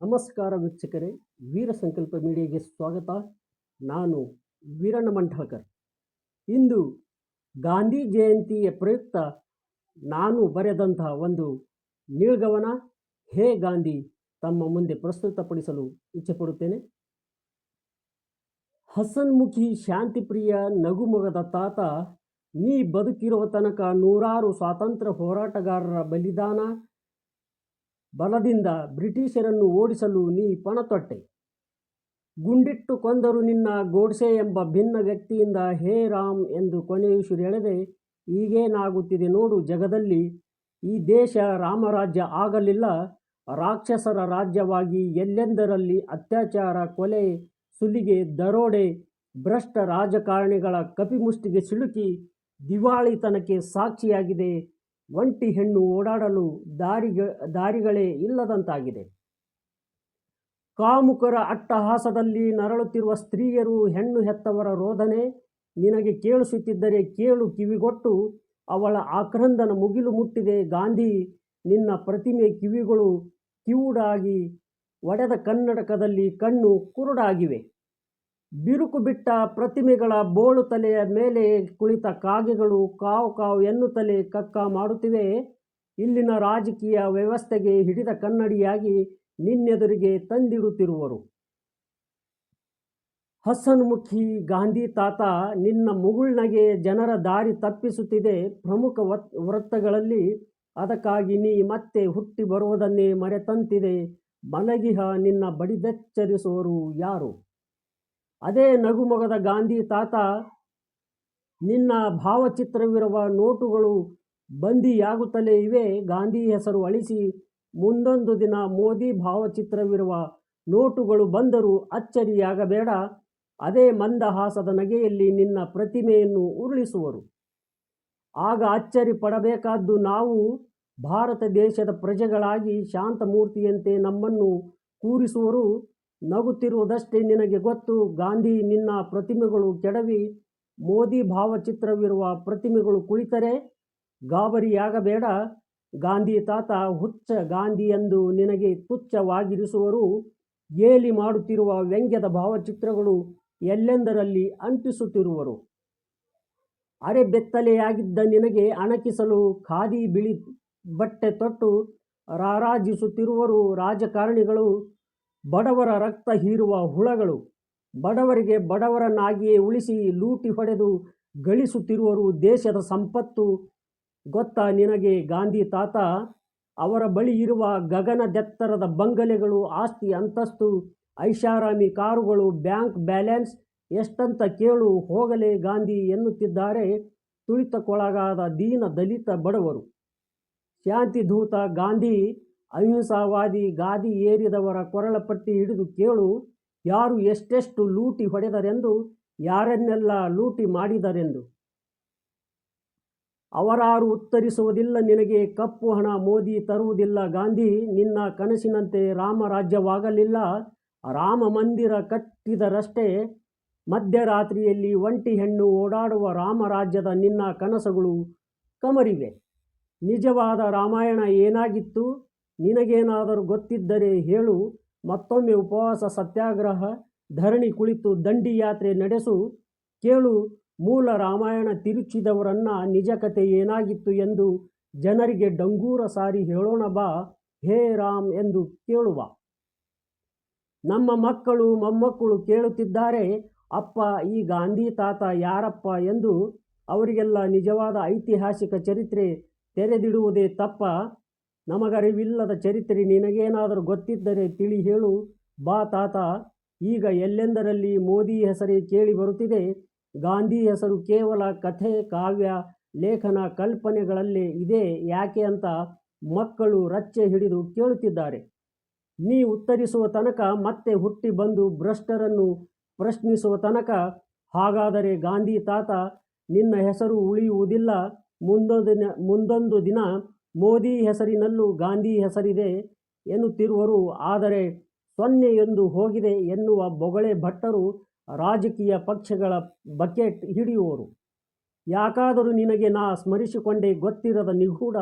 ನಮಸ್ಕಾರ ವೀಕ್ಷಕರೇ, ವೀರ ಸಂಕಲ್ಪ ಮೀಡಿಯಾಗೆ ಸ್ವಾಗತ. ನಾನು ವೀರಣ್ಣ ಮಂಠಾಳ್ಕರ್ ಇಂದು ಗಾಂಧಿ ಜಯಂತಿಯ ಪ್ರಯುಕ್ತ ನಾನು ಬರೆದಂತಹ ಒಂದು ನೀಳ್ಗವನ ಹೇ ಗಾಂಧಿ ತಮ್ಮ ಮುಂದೆ ಪ್ರಸ್ತುತಪಡಿಸಲು ಇಚ್ಛೆಪಡುತ್ತೇನೆ. ಹಸನ್ಮುಖಿ ಶಾಂತಿಪ್ರಿಯ ನಗುಮೊಗದ ತಾತ, ನೀ ಬದುಕಿರುವ ತನಕ ನೂರಾರು ಸ್ವಾತಂತ್ರ್ಯ ಹೋರಾಟಗಾರರ ಬಲಿದಾನ ಬಲದಿಂದ ಬ್ರಿಟಿಷರನ್ನು ಓಡಿಸಲು ನೀ ಪಣತೊಟ್ಟೆ. ಗುಂಡಿಟ್ಟು ಕೊಂದರು ನಿನ್ನ ಗೋಡ್ಸೆ ಎಂಬ ಭಿನ್ನ ವ್ಯಕ್ತಿಯಿಂದ ಹೇ ರಾಮ್ ಎಂದು ಕೊನೆಯುಸಿರೆಳೆದೆ ಈಗೇನಾಗುತ್ತಿದೆ ನೋಡು ಜಗದಲ್ಲಿ. ಈ ದೇಶ ರಾಮರಾಜ್ಯ ಆಗಲಿಲ್ಲ, ರಾಕ್ಷಸರ ರಾಜ್ಯವಾಗಿ ಎಲ್ಲೆಂದರಲ್ಲಿ ಅತ್ಯಾಚಾರ, ಕೊಲೆ, ಸುಲಿಗೆ, ದರೋಡೆ, ಭ್ರಷ್ಟ ರಾಜಕಾರಣಿಗಳ ಕಪಿಮುಷ್ಟಿಗೆ ಸಿಲುಕಿ ದಿವಾಳಿತನಕ್ಕೆ ಸಾಕ್ಷಿಯಾಗಿದೆ. ಒಂಟಿ ಹೆಣ್ಣು ಓಡಾಡಲು ದಾರಿಗ, ದಾರಿಗಳೇ ಇಲ್ಲದಂತಾಗಿದೆ. ಕಾಮುಕರ ಅಟ್ಟಹಾಸದಲ್ಲಿ ನರಳುತ್ತಿರುವ ಸ್ತ್ರೀಯರು ಹೆಣ್ಣು ಹೆತ್ತವರ ರೋಧನೆ ನಿನಗೆ ಕೇಳಿಸುತ್ತಿದ್ದರೆ ಕೇಳು ಕಿವಿಗೊಟ್ಟು, ಅವಳ ಆಕ್ರಂದನ ಮುಗಿಲು ಮುಟ್ಟಿದೆ ಗಾಂಧಿ, ನಿನ್ನ ಪ್ರತಿಮೆ ಕಿವಿಗಳು ಕಿವುಡಾಗಿ ಒಡೆದ ಕನ್ನಡಕದಲ್ಲಿ ಕಣ್ಣು ಕುರುಡಾಗಿವೆ. ಬಿರುಕು ಬಿಟ್ಟ ಪ್ರತಿಮೆಗಳ ಬೋಳು ತಲೆಯ ಮೇಲೆ ಕುಳಿತ ಕಾಗೆಗಳು ಕಾವು ಕಾವು ಎನ್ನುತ್ತಲೇ ಕಕ್ಕ ಮಾಡುತ್ತಿವೆ. ಇಲ್ಲಿನ ರಾಜಕೀಯ ವ್ಯವಸ್ಥೆಗೆ ಹಿಡಿದ ಕನ್ನಡಿಯಾಗಿ ನಿನ್ನೆದುರಿಗೆ ತಂದಿಡುತ್ತಿರುವರು. ಹಸನ್ಮುಖಿ ಗಾಂಧಿ ತಾತ ನಿನ್ನ ಮುಗುಳ್ನಗೆ ಜನರ ದಾರಿ ತಪ್ಪಿಸುತ್ತಿದೆ. ಪ್ರಮುಖ ವತ್, ವೃತ್ತಗಳಲ್ಲಿ ಅದಕ್ಕಾಗಿ ನೀ ಮತ್ತೆ ಹುಟ್ಟಿ ಬರುವುದನ್ನೇ ಮರೆತಂತಿದೆ. ಮಲಗಿಹ ನಿನ್ನ ಬಡಿದೆಚ್ಚರಿಸುವರು ಯಾರು? ಅದೇ ನಗುಮೊಗದ ಗಾಂಧಿ ತಾತ, ನಿನ್ನ ಭಾವಚಿತ್ರವಿರುವ ನೋಟುಗಳು ಬಂದಿಯಾಗುತ್ತಲೇ ಇವೆ. ಗಾಂಧಿ ಹೆಸರು ಅಳಿಸಿ, ಮುಂದೊಂದು ದಿನ ಮೋದಿ ಭಾವಚಿತ್ರವಿರುವ ನೋಟುಗಳು ಬಂದರೂ ಅಚ್ಚರಿಯಾಗಬೇಡ. ಅದೇ ಮಂದಹಾಸದ ನಗೆಯಲ್ಲಿ ನಿನ್ನ ಪ್ರತಿಮೆಯನ್ನು ಉರುಳಿಸುವರು. ಆಗ ಅಚ್ಚರಿ ಪಡಬೇಕಾದ್ದು ನಾವು ಭಾರತ ದೇಶದ ಪ್ರಜೆಗಳಾಗಿ ಶಾಂತಮೂರ್ತಿಯಂತೆ ನಮ್ಮನ್ನು ಕೂರಿಸುವರು. ನಗುತ್ತಿರುವುದಷ್ಟೇ ನಿನಗೆ ಗೊತ್ತು? ಗಾಂಧಿ ನಿನ್ನ ಪ್ರತಿಮೆಗಳು ಕೆಡವಿ ಮೋದಿ ಭಾವಚಿತ್ರವಿರುವ ಪ್ರತಿಮೆಗಳು ಕುಳಿತರೆ? ಗಾಬರಿಯಾಗಬೇಡ. ಗಾಂಧಿ ತಾತ ಹುಚ್ಚ ಗಾಂಧಿ ಎಂದು ನಿನಗೆ ತುಚ್ಛವಾಗಿರಿಸುವರು. ಗೇಲಿ ಮಾಡುತ್ತಿರುವ ವ್ಯಂಗ್ಯದ ಭಾವಚಿತ್ರಗಳು ಎಲ್ಲೆಂದರಲ್ಲಿ ಅಂಟಿಸುತ್ತಿರುವರು? ಅರೆ ಬೆತ್ತಲೆಯಾಗಿದ್ದ ನಿನಗೆ ಅಣಕಿಸಲು ಖಾದಿ ಬಿಳಿ ಬಟ್ಟೆ ತೊಟ್ಟು ರಾರಾಜಿಸುತ್ತಿರುವರು ರಾಜಕಾರಣಿಗಳು. ಬಡವರ ರಕ್ತ ಹೀರುವ ಹುಳಗಳು ಬಡವರಿಗೆ ಬಡವರನ್ನಾಗಿಯೇ ಉಳಿಸಿ ಲೂಟಿ ಹೊಡೆದು ಗಳಿಸುತ್ತಿರುವರು ದೇಶದ ಸಂಪತ್ತು. ಗೊತ್ತಾ ನಿನಗೆ ಗಾಂಧಿ ತಾತ? ಅವರ ಬಳಿ ಇರುವ ಗಗನದೆತ್ತರದ ಬಂಗಲೆಗಳು, ಆಸ್ತಿ ಅಂತಸ್ತು, ಐಷಾರಾಮಿ ಕಾರುಗಳು, ಬ್ಯಾಂಕ್ ಬ್ಯಾಲೆನ್ಸ್ ಎಷ್ಟಂತ ಕೇಳು ಹೋಗಲೇ ಗಾಂಧಿ ಎನ್ನುತ್ತಿದ್ದಾರೆ ತುಳಿತಕ್ಕೊಳಗಾದ ದೀನ ದಲಿತ ಬಡವರು. ಶಾಂತಿಧೂತ ಗಾಂಧಿ ಅಹಿಂಸಾವಾದಿ ಗಾದಿ ಏರಿದವರ ಕೊರಳಪಟ್ಟಿ ಹಿಡಿದು ಕೇಳು, ಯಾರು ಎಷ್ಟೆಷ್ಟು ಲೂಟಿ ಹೊಡೆದರೆಂದು, ಯಾರನ್ನೆಲ್ಲ ಲೂಟಿ ಮಾಡಿದರೆಂದು. ಅವರಾರು ಉತ್ತರಿಸುವುದಿಲ್ಲ, ನಿನಗೆ ಕಪ್ಪು ಹಣ ಮೋದಿ ತರುವುದಿಲ್ಲ ಗಾಂಧಿ, ನಿನ್ನ ಕನಸಿನಂತೆ ರಾಮರಾಜ್ಯವಾಗಲಿಲ್ಲ ರಾಮ ಮಂದಿರ ಕಟ್ಟಿದರಷ್ಟೇ, ಮಧ್ಯರಾತ್ರಿಯಲ್ಲಿ ಒಂಟಿ ಹೆಣ್ಣು ಓಡಾಡುವ ರಾಮರಾಜ್ಯದ ನಿನ್ನ ಕನಸುಗಳು ಕಮರಿವೆ. ನಿಜವಾದ ರಾಮಾಯಣ ಏನಾಗಿತ್ತು? ನಿನಗೇನಾದರೂ ಗೊತ್ತಿದ್ದರೆ ಹೇಳು. ಮತ್ತೊಮ್ಮೆ ಉಪವಾಸ, ಸತ್ಯಾಗ್ರಹ, ಧರಣಿ ಕುಳಿತು ದಂಡಿ ಯಾತ್ರೆ ನಡೆಸು. ಕೇಳು, ಮೂಲ ರಾಮಾಯಣ ತಿರುಚಿದವರನ್ನ ನಿಜ ಕತೆ ಏನಾಗಿತ್ತು ಎಂದು ಜನರಿಗೆ ಡಂಗೂರ ಸಾರಿ ಹೇಳೋಣ ಬಾ, ಹೇ ರಾಮ್ ಎಂದು ಕೇಳುವ. ನಮ್ಮ ಮಕ್ಕಳು, ಮೊಮ್ಮಕ್ಕಳು ಕೇಳುತ್ತಿದ್ದಾರೆ, ಅಪ್ಪ, ಈ ಗಾಂಧಿ ತಾತ ಯಾರಪ್ಪ ಎಂದು ಅವರಿಗೆಲ್ಲ ನಿಜವಾದ ಐತಿಹಾಸಿಕ ಚರಿತ್ರೆ ತೆರೆದಿಡುವುದೇ ತಪ್ಪ. ನಮಗರಿವಿಲ್ಲದ ಚರಿತ್ರೆ ನಿನಗೇನಾದರೂ ಗೊತ್ತಿದ್ದರೆ ತಿಳಿ ಹೇಳು. ಬಾ ತಾತ, ಈಗ ಎಲ್ಲೆಂದರಲ್ಲಿ ಮೋದಿ ಹೆಸರೇ ಕೇಳಿ ಬರುತ್ತಿದೆ. ಗಾಂಧಿ ಹೆಸರು ಕೇವಲ ಕಥೆ, ಕಾವ್ಯ, ಲೇಖನ ಕಲ್ಪನೆಗಳಲ್ಲೇ ಇದೆ. ಯಾಕೆ ಅಂತ ಮಕ್ಕಳು ರಚ್ಚೆ ಹಿಡಿದು ಕೇಳುತ್ತಿದ್ದಾರೆ. ನೀ ಉತ್ತರಿಸುವ ತನಕ ಮತ್ತೆ ಹುಟ್ಟಿ ಬಂದು ಭ್ರಷ್ಟರನ್ನು ಪ್ರಶ್ನಿಸುವ ತನಕ. ಹಾಗಾದರೆ ಗಾಂಧಿ ತಾತ, ನಿನ್ನ ಹೆಸರು ಉಳಿಯುವುದಿಲ್ಲ. ಮುಂದೊಂದು ಮುಂದೊಂದು ದಿನ ಮೋದಿ ಹೆಸರಿನಲ್ಲೂ ಗಾಂಧಿ ಹೆಸರಿದೆ ಎನ್ನುತ್ತಿರುವರು. ಆದರೆ ಸೊನ್ನೆ ಎಂದು ಹೋಗಿದೆ ಎನ್ನುವ ಬೊಗಳೆ ಭಟ್ಟರು ರಾಜಕೀಯ ಪಕ್ಷಗಳ ಬಕೆಟ್ ಹಿಡಿಯುವರು. ಯಾಕಾದರೂ ನಿನಗೆ ನಾ ಸ್ಮರಿಸಿಕೊಂಡೇ ಗೊತ್ತಿರದ ನಿಗೂಢ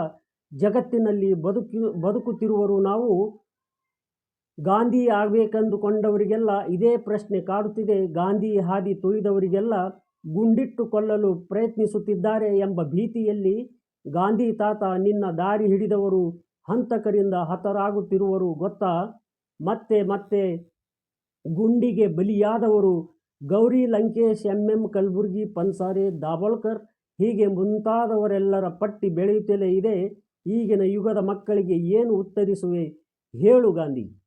ಜಗತ್ತಿನಲ್ಲಿ ಬದುಕಿ, ಬದುಕುತ್ತಿರುವರು ನಾವು? ಗಾಂಧಿ ಆಗಬೇಕೆಂದುಕೊಂಡವರಿಗೆಲ್ಲ ಇದೇ ಪ್ರಶ್ನೆ ಕಾಡುತ್ತಿದೆ. ಗಾಂಧಿ ಹಾದಿ ತುಳಿದವರಿಗೆಲ್ಲ ಗುಂಡಿಟ್ಟು ಕೊಲ್ಲಲು ಪ್ರಯತ್ನಿಸುತ್ತಿದ್ದಾರೆ ಎಂಬ ಭೀತಿಯಲ್ಲಿ ಗಾಂಧಿ ತಾತ ನಿನ್ನ ದಾರಿ ಹಿಡಿದವರು ಹಂತಕರಿಂದ ಹತರಾಗುತ್ತಿರುವರು ಗೊತ್ತಾ? ಮತ್ತೆ ಮತ್ತೆ ಗುಂಡಿಗೆ ಬಲಿಯಾದವರು ಗೌರಿ ಲಂಕೇಶ್ ಎಂ ಎಂ ಕಲಬುರ್ಗಿ, ಪನ್ಸಾರೆ ದಾಬೋಳ್ಕರ್ ಹೀಗೆ ಮುಂತಾದವರೆಲ್ಲರ ಪಟ್ಟಿ ಬೆಳೆಯುತ್ತಲೇ ಇದೆ. ಈಗಿನ ಯುಗದ ಮಕ್ಕಳಿಗೆ ಏನು ಉತ್ತರಿಸುವೆ? ಹೇಳು ಗಾಂಧಿ.